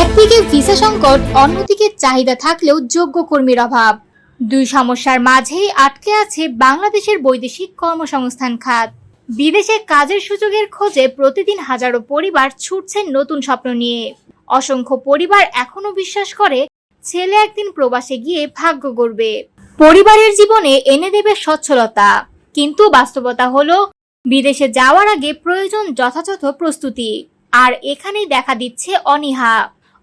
একদিকে ভিসা সংকট, অন্যদিকে চাহিদা থাকলেও যোগ্য কর্মীর অভাব। দুই সমস্যার মাঝেই আটকে আছে বাংলাদেশের বৈদেশিক কর্মসংস্থান খাত। বিদেশে কাজের সুযোগের খোঁজে প্রতিদিন হাজারো পরিবার ছুটছেন নতুন স্বপ্ন নিয়ে। অসংখ্য পরিবার এখনও বিশ্বাস করে ছেলে একদিন প্রবাসে গিয়ে ভাগ্য গড়বে। পরিবারের জীবনে এনে দেবে সচ্ছলতা। কিন্তু বাস্তবতা হলো, বিদেশে যাওয়ার আগে প্রয়োজন যথাযথ প্রস্তুতি। আর এখানেই দেখা দিচ্ছে অনীহা।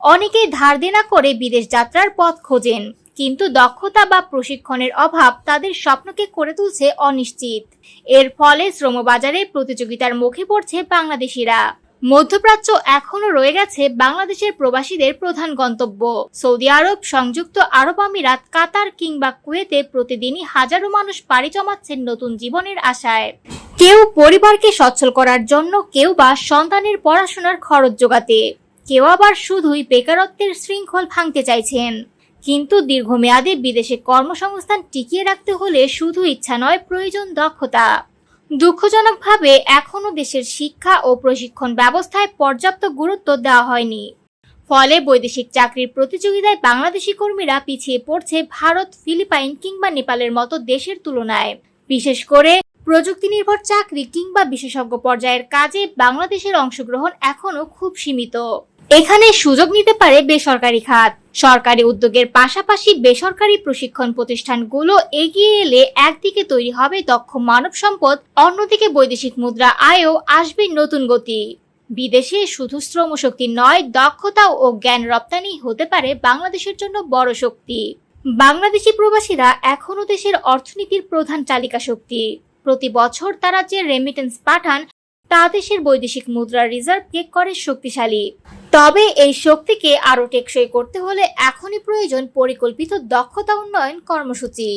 অনেকেই ধার দেনা করে বিদেশ যাত্রার পথ খোঁজেন, কিন্তু দক্ষতা বা প্রশিক্ষণের অভাব তাদের স্বপ্নকে করে তুলছে অনিশ্চিত। এর ফলে শ্রমবাজারে প্রতিযোগিতার মুখে পড়ছে বাংলাদেশিরা। মধ্যপ্রাচ্য এখনও রয়ে গেছে বাংলাদেশের প্রবাসীদের প্রধান গন্তব্য। সৌদি আরব, সংযুক্ত আরব আমিরাত, কাতার কিংবা কুয়েতে প্রতিদিনই হাজারো মানুষ পাড়ি জমাচ্ছেন নতুন জীবনের আশায়। কেউ পরিবারকে সচ্ছল করার জন্য কেউ বা সন্তানের পড়াশোনার খরচ যোগাতে কেউ আবার শুধুই বেকারত্বের শৃঙ্খল ভাঙতে চাইছেন। কিন্তু দীর্ঘমেয়াদে বিদেশে কর্মসংস্থান টিকিয়ে রাখতে হলে শুধু ইচ্ছা নয়, প্রয়োজন দক্ষতা। দুঃখজনকভাবে এখনও দেশের শিক্ষা ও প্রশিক্ষণ ব্যবস্থায় পর্যাপ্ত গুরুত্ব দেওয়া হয়নি। ফলে বৈদেশিক চাকরির প্রতিযোগিতায় বাংলাদেশি কর্মীরা পিছিয়ে পড়ছে ভারত, ফিলিপাইন কিংবা নেপালের মতো দেশের তুলনায়। বিশেষ করে প্রযুক্তি নির্ভর চাকরি কিংবা বিশেষজ্ঞ পর্যায়ের কাজে বাংলাদেশের অংশগ্রহণ এখনও খুব সীমিত। এখানে সুযোগ নিতে পারে বেসরকারি খাত। সরকারি উদ্যোগের পাশাপাশি বেসরকারি প্রশিক্ষণ প্রতিষ্ঠানগুলো এগিয়ে এলে একদিকে তৈরি হবে দক্ষ মানব সম্পদ, অন্যদিকে বৈদেশিক মুদ্রা আয়ও আসবে নতুন গতি। বিদেশে শুধু শ্রমশক্তি নয়, দক্ষতা ও জ্ঞান রপ্তানি হতে পারে বাংলাদেশের জন্য বড় শক্তি। বাংলাদেশি প্রবাসীরা এখনও দেশের অর্থনীতির প্রধান চালিকা শক্তি প্রতি বছর তারা যে রেমিটেন্স পাঠান, তা দেশের বৈদেশিক মুদ্রা রিজার্ভকে করে শক্তিশালী। তবে এই শক্তিকে আরও টেকসই করতে হলে এখনই প্রয়োজন পরিকল্পিত দক্ষতা উন্নয়ন কর্মসূচি।